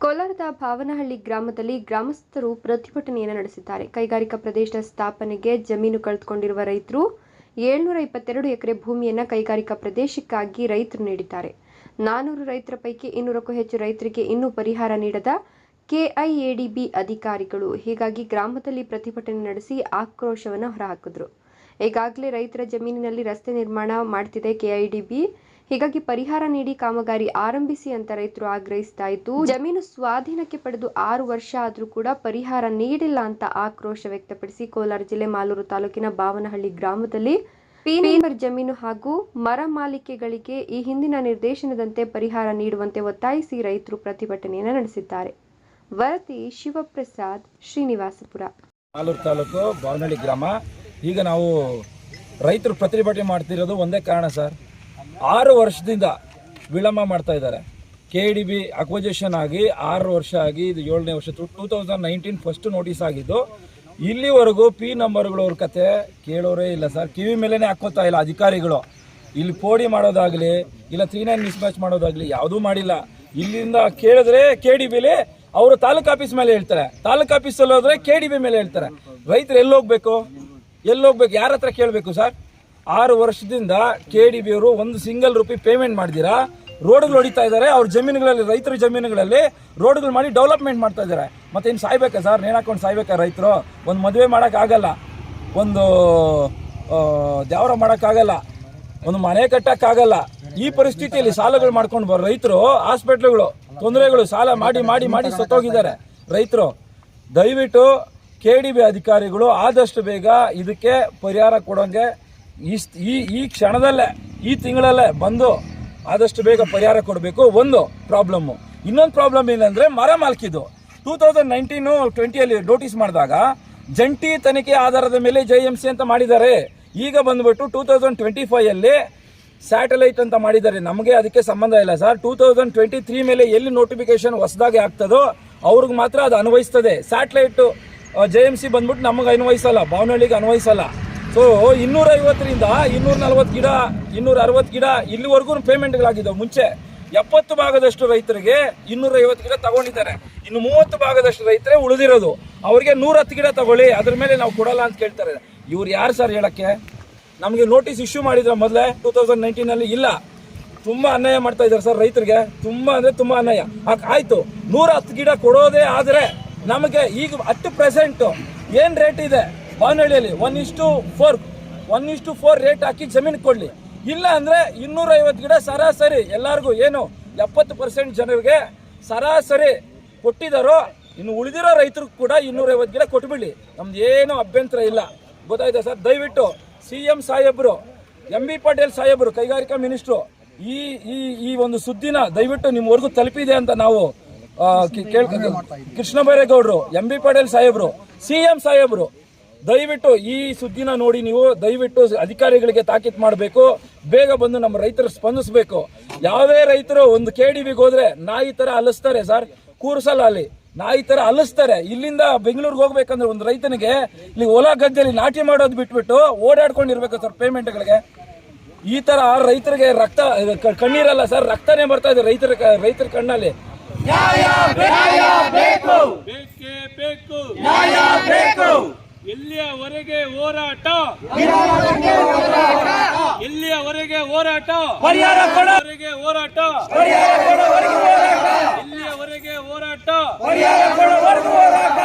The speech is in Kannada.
ಕೋಲಾರದ ಭಾವನಹಳ್ಳಿ ಗ್ರಾಮದಲ್ಲಿ ಗ್ರಾಮಸ್ಥರು ಪ್ರತಿಭಟನೆಯನ್ನು ನಡೆಸಿದ್ದಾರೆ. ಕೈಗಾರಿಕಾ ಪ್ರದೇಶ ಸ್ಥಾಪನೆಗೆ ಜಮೀನು ಕಳೆದುಕೊಂಡಿರುವ ರೈತರು ಏಳ್ನೂರ ಇಪ್ಪತ್ತೆರಡು ಎಕರೆ ಭೂಮಿಯನ್ನು ಕೈಗಾರಿಕಾ ಪ್ರದೇಶಕ್ಕಾಗಿ ರೈತರು ನೀಡಿದ್ದಾರೆ. ನಾನೂರು ರೈತರ ಪೈಕಿ ಇನ್ನೂರಕ್ಕೂ ಹೆಚ್ಚು ರೈತರಿಗೆ ಇನ್ನೂ ಪರಿಹಾರ ನೀಡದ ಕೆಐಎಡಿಬಿ ಅಧಿಕಾರಿಗಳು ಹೀಗಾಗಿ ಗ್ರಾಮದಲ್ಲಿ ಪ್ರತಿಭಟನೆ ನಡೆಸಿ ಆಕ್ರೋಶವನ್ನು ಹೊರಹಾಕಿದ್ರು. ಈಗಾಗಲೇ ರೈತರ ಜಮೀನಿನಲ್ಲಿ ರಸ್ತೆ ನಿರ್ಮಾಣ ಮಾಡ್ತಿದೆ ಕೆಐಡಿಬಿ. ಹೀಗಾಗಿ ಪರಿಹಾರ ನೀಡಿ ಕಾಮಗಾರಿ ಆರಂಭಿಸಿ ಅಂತ ರೈತರು ಆಗ್ರಹಿಸ್ತಾ ಇದ್ದು, ಜಮೀನು ಸ್ವಾಧೀನಕ್ಕೆ ಪಡೆದು ಆರು ವರ್ಷ ಆದರೂ ಕೂಡ ಪರಿಹಾರ ನೀಡಿಲ್ಲ ಅಂತ ಆಕ್ರೋಶ ವ್ಯಕ್ತಪಡಿಸಿ ಕೋಲಾರ ಜಿಲ್ಲೆ ಮಾಲೂರು ತಾಲೂಕಿನ ಬಾವನಹಳ್ಳಿ ಗ್ರಾಮದಲ್ಲಿ ಪಿ ನಂಬರ್ ಜಮೀನು ಹಾಗೂ ಮರ ಮಾಲಿಕೆಗಳಿಗೆ ಈ ಹಿಂದಿನ ನಿರ್ದೇಶನದಂತೆ ಪರಿಹಾರ ನೀಡುವಂತೆ ಒತ್ತಾಯಿಸಿ ರೈತರು ಪ್ರತಿಭಟನೆಯನ್ನು ನಡೆಸಿದ್ದಾರೆ. ವರತಿ ಶಿವಪ್ರಸಾದ್, ಶ್ರೀನಿವಾಸಪುರ. ಮಾಲೂರು ತಾಲೂಕು ಬಾವನಹಳ್ಳಿ ಗ್ರಾಮ. ಈಗ ನಾವು ರೈತರು ಪ್ರತಿಭಟನೆ ಮಾಡ್ತಿರೋದು ಒಂದೇ ಕಾರಣ ಸರ್. ಆರು ವರ್ಷದಿಂದ ವಿಳಂಬ ಮಾಡ್ತಾ ಇದ್ದಾರೆ. ಕೆ ಡಿ ಬಿ ಅಕ್ವಜೇಷನ್ ಆಗಿ ಆರು ವರ್ಷ ಆಗಿ ಇದು ಏಳನೇ ವರ್ಷ two thousand nineteen first notice ಆಗಿದ್ದು, ಇಲ್ಲಿವರೆಗೂ ಪಿ ನಂಬರ್ಗಳವ್ರ ಕತೆ ಕೇಳೋರೇ ಇಲ್ಲ ಸರ್ ಕಿವಿ ಮೇಲೇ ಹಾಕೋತಾ ಇಲ್ಲ ಅಧಿಕಾರಿಗಳು. ಇಲ್ಲಿ ಪೋಡಿ ಮಾಡೋದಾಗ್ಲಿ, ಇಲ್ಲ ತ್ರೀ ನೈನ್ ಮಿಸ್ಮ್ಯಾಚ್ ಮಾಡೋದಾಗ್ಲಿ ಯಾವುದೂ ಮಾಡಿಲ್ಲ. ಇಲ್ಲಿಂದ ಕೇಳಿದ್ರೆ ಕೆ ಡಿ ಬಿಲಿ ಅವರು ತಾಲೂಕು ಆಫೀಸ್ ಮೇಲೆ ಹೇಳ್ತಾರೆ. ತಾಲೂಕು ಆಫೀಸಲ್ಲಿ ಹೋದ್ರೆ ಕೆ ಡಿ ಬಿ ಮೇಲೆ ಹೇಳ್ತಾರೆ. ರೈತರು ಎಲ್ಲಿ ಹೋಗ್ಬೇಕು? ಎಲ್ಲಿ ಹೋಗ್ಬೇಕು? ಯಾರ ಹತ್ರ ಕೇಳಬೇಕು ಸರ್ ಆರು ವರ್ಷದಿಂದ ಕೆ ಡಿ ಬಿ ಅವರು ಒಂದು ಸಿಂಗಲ್ ರೂಪಿ ಪೇಮೆಂಟ್ ಮಾಡಿದಿರಾ ರೋಡ್ಗಳು ಹೊಡಿತಾ ಇದ್ದಾರೆ, ಅವ್ರ ಜಮೀನುಗಳಲ್ಲಿ, ರೈತರ ಜಮೀನುಗಳಲ್ಲಿ ರೋಡ್ಗಳು ಮಾಡಿ ಡೆವಲಪ್ಮೆಂಟ್ ಮಾಡ್ತಾ ಇದ್ದಾರೆ. ಮತ್ತೆ ಸಾಯ್ಬೇಕಾ ಸರ್? ನೇಣು ಹಾಕೊಂಡು ಸಾಯ್ಬೇಕಾ ರೈತರು? ಒಂದು ಮದುವೆ ಮಾಡೋಕ್ಕಾಗಲ್ಲ. ಒಂದು ದ್ಯಾವರ ಮಾಡೋಕ್ಕಾಗಲ್ಲ. ಒಂದು ಮನೆ ಕಟ್ಟೋಕ್ಕಾಗಲ್ಲ. ಈ ಪರಿಸ್ಥಿತಿಯಲ್ಲಿ ಸಾಲಗಳು ಮಾಡ್ಕೊಂಡು ಬರೋ ರೈತರು ಹಾಸ್ಪಿಟ್ಲ್ಗಳು ತೊಂದರೆಗಳು ಸಾಲ ಮಾಡಿ ಮಾಡಿ ಮಾಡಿ ಸತ್ತೋಗಿದ್ದಾರೆ. ರೈತರು, ದಯವಿಟ್ಟು ಕೆ ಡಿ ಬಿ ಅಧಿಕಾರಿಗಳು ಆದಷ್ಟು ಬೇಗ ಇದಕ್ಕೆ ಪರಿಹಾರ ಕೊಡೋಂಗೆ ಈ ಈ ಕ್ಷಣದಲ್ಲೇ, ಈ ತಿಂಗಳಲ್ಲೇ ಬಂದು ಆದಷ್ಟು ಬೇಗ ಪರಿಹಾರ ಕೊಡಬೇಕು. ಒಂದು ಪ್ರಾಬ್ಲಮ್ಮು. ಇನ್ನೊಂದು ಪ್ರಾಬ್ಲಮ್ ಏನಂದ್ರೆ ಮರ ಮಾಲ್ಕಿದ್ದು. ಟೂ ತೌಸಂಡ್ ನೈನ್ಟೀನು ಟ್ವೆಂಟಿಯಲ್ಲಿ ನೋಟಿಸ್ ಮಾಡಿದಾಗ ಜಂಟಿ ತನಿಖೆ ಆಧಾರದ ಮೇಲೆ ಜೆ ಎಂ ಸಿ ಅಂತ ಮಾಡಿದ್ದಾರೆ. ಈಗ ಬಂದ್ಬಿಟ್ಟು ಟೂ ತೌಸಂಡ್ ಟ್ವೆಂಟಿ ಫೈವ್ ಅಲ್ಲಿ ಸ್ಯಾಟಲೈಟ್ ಅಂತ ಮಾಡಿದ್ದಾರೆ. ನಮಗೆ ಅದಕ್ಕೆ ಸಂಬಂಧ ಇಲ್ಲ sir. Two thousand twenty three ಮೇಲೆ ಎಲ್ಲಿ ನೋಟಿಫಿಕೇಶನ್ ಹೊಸದಾಗಿ ಆಗ್ತದೋ ಅವ್ರಿಗೆ ಮಾತ್ರ ಅದು ಅನ್ವಯಿಸ್ತದೆ. ಸ್ಯಾಟಲೈಟು ಜೆ ಎಂ ಸಿ ಬಂದ್ಬಿಟ್ಟು ನಮಗೆ ಅನ್ವಯಿಸಲ್ಲ. ಬಾವನಹಳ್ಳಿಗೆ ಅನ್ವಯಿಸಲ್ಲ. ಸೊ ಇನ್ನೂರ ಐವತ್ತರಿಂದ ಇನ್ನೂರ ನಲವತ್ತು ಗಿಡ ಇನ್ನೂರ ಅರವತ್ತು ಗಿಡ ಇಲ್ಲಿವರೆಗೂ ಪೇಮೆಂಟ್ಗಳಾಗಿದ್ದಾವೆ ಮುಂಚೆ ಎಪ್ಪತ್ತು ಭಾಗದಷ್ಟು ರೈತರಿಗೆ ಇನ್ನೂರ ಐವತ್ತು ಗಿಡ ತಗೊಂಡಿದ್ದಾರೆ. ಇನ್ನು ಮೂವತ್ತು ಭಾಗದಷ್ಟು ರೈತರೇ ಉಳಿದಿರೋದು. ಅವರಿಗೆ ನೂರ ಹತ್ತು ಗಿಡ ತಗೊಳ್ಳಿ, ಅದ್ರ ಮೇಲೆ ನಾವು ಕೊಡಲ್ಲ ಅಂತ ಕೇಳ್ತಾರೆ. ಇವ್ರು ಯಾರು ಸರ್ ಹೇಳಕ್ಕೆ? ನಮಗೆ ನೋಟಿಸ್ ಇಶ್ಯೂ ಮಾಡಿದ್ರೆ ಮೊದಲೇ ಟೂ ತೌಸಂಡ್ ನೈನ್ಟೀನಲ್ಲಿ ಇಲ್ಲ. ತುಂಬ ಅನ್ಯಾಯ ಮಾಡ್ತಾ ಇದ್ದಾರೆ ಸರ್ ರೈತರಿಗೆ. ತುಂಬ ಅಂದರೆ ತುಂಬ ಅನ್ಯಾಯ. ಆಯ್ತು. ನೂರ ಹತ್ತು ಗಿಡ ಕೊಡೋದೇ ಆದರೆ ನಮಗೆ ಈಗ ಹತ್ತು ಪ್ರೆಸೆಂಟು ಏನು ರೇಟ್ ಇದೆ? ಬಾನಹಳ್ಳಿಯಲ್ಲಿ ಒನ್ ಇಷ್ಟು ಫೋರ್ ಒನ್ ಇಷ್ಟು ಫೋರ್ ರೇಟ್ ಹಾಕಿ ಜಮೀನು ಕೊಡ್ಲಿ. ಇಲ್ಲ ಅಂದ್ರೆ ಇನ್ನೂರೈವತ್ತು ಗಿಡ ಸರಾಸರಿ ಎಲ್ಲಾರ್ಗೂ ಏನು ಎಪ್ಪತ್ತು ಪರ್ಸೆಂಟ್ ಜನರಿಗೆ ಸರಾಸರಿ ಕೊಟ್ಟಿದ್ದಾರೋ ಇನ್ನು ಉಳಿದಿರೋ ರೈತರು ಕೂಡ ಇನ್ನೂರೈವತ್ತು ಗಿಡ ಕೊಟ್ಬಿಡ್ಲಿ. ನಮ್ದು ಏನು ಅಭ್ಯಂತರ ಇಲ್ಲ. ಗೊತ್ತಾಯ್ತಾ ಸರ್? ದಯವಿಟ್ಟು ಸಿ ಎಂ ಸಾಹೇಬ್ರು, ಎಂ ಬಿ ಪಾಟೀಲ್ ಸಾಹೇಬರು, ಕೈಗಾರಿಕಾ ಮಿನಿಸ್ಟ್ರು, ಈ ಈ ಈ ಒಂದು ಸುದ್ದಿನ ದಯವಿಟ್ಟು ನಿಮ್ಮವರೆಗೂ ತಲುಪಿದೆ ಅಂತ ನಾವು ಕೇಳ್ಕೊಂಡು ಕೃಷ್ಣ ಬೈರೇಗೌಡರು ಎಂ ಬಿ ಪಾಟೀಲ್ ಸಾಹೇಬರು, ಸಿ ಎಂ ಸಾಹೇಬರು ದಯವಿಟ್ಟು ಈ ಸುದ್ದಿನ ನೋಡಿ ನೀವು ದಯವಿಟ್ಟು ಅಧಿಕಾರಿಗಳಿಗೆ ತಾಕೀತ್ ಮಾಡಬೇಕು. ಬೇಗ ಬಂದು ನಮ್ಮ ರೈತರು ಸ್ಪಂದಿಸಬೇಕು. ಯಾವುದೇ ರೈತರು ಒಂದು ಕೆ ಡಿ ಬಿಗೆ ಹೋದ್ರೆ ನಾಯಿ ತರ ಅಲಸ್ತಾರೆ ಸರ್. ಕೂರ್ಸಲ್ಲ ಅಲ್ಲಿ. ನಾಯಿ ತರ ಅಲಸ್ತಾರೆ. ಇಲ್ಲಿಂದ ಬೆಂಗಳೂರಿಗೆ ಹೋಗ್ಬೇಕಂದ್ರೆ ಒಂದು ರೈತನಿಗೆ ಇಲ್ಲಿ ಹೊಲ ಗದ್ದೆಯಲ್ಲಿ ನಾಟಿ ಮಾಡೋದು ಬಿಟ್ಬಿಟ್ಟು ಓಡಾಡ್ಕೊಂಡಿರ್ಬೇಕು ಸರ್ ಪೇಮೆಂಟ್ಗಳಿಗೆ. ಈ ತರ ರೈತರಿಗೆ ರಕ್ತ ಕಣ್ಣೀರಲ್ಲ ಸರ್. ರಕ್ತನೇ ಬರ್ತಾ ಇದೆ ರೈತರ ಕ- ರೈತರ ಕಣ್ಣಲ್ಲಿ. ಬೇಕೇ. ಬೇಕು. ನ್ಯಾಯ ಬೇಕು ಎಲ್ಲಿಯವರೆಗೆ ಹೋರಾಟ ಎಲ್ಲಿಯವರೆಗೆ ಹೋರಾಟ ಎಲ್ಲಿಯವರೆಗೆ ಹೋರಾಟ ಎಲ್ಲಿಯವರೆಗೆ ಹೋರಾಟ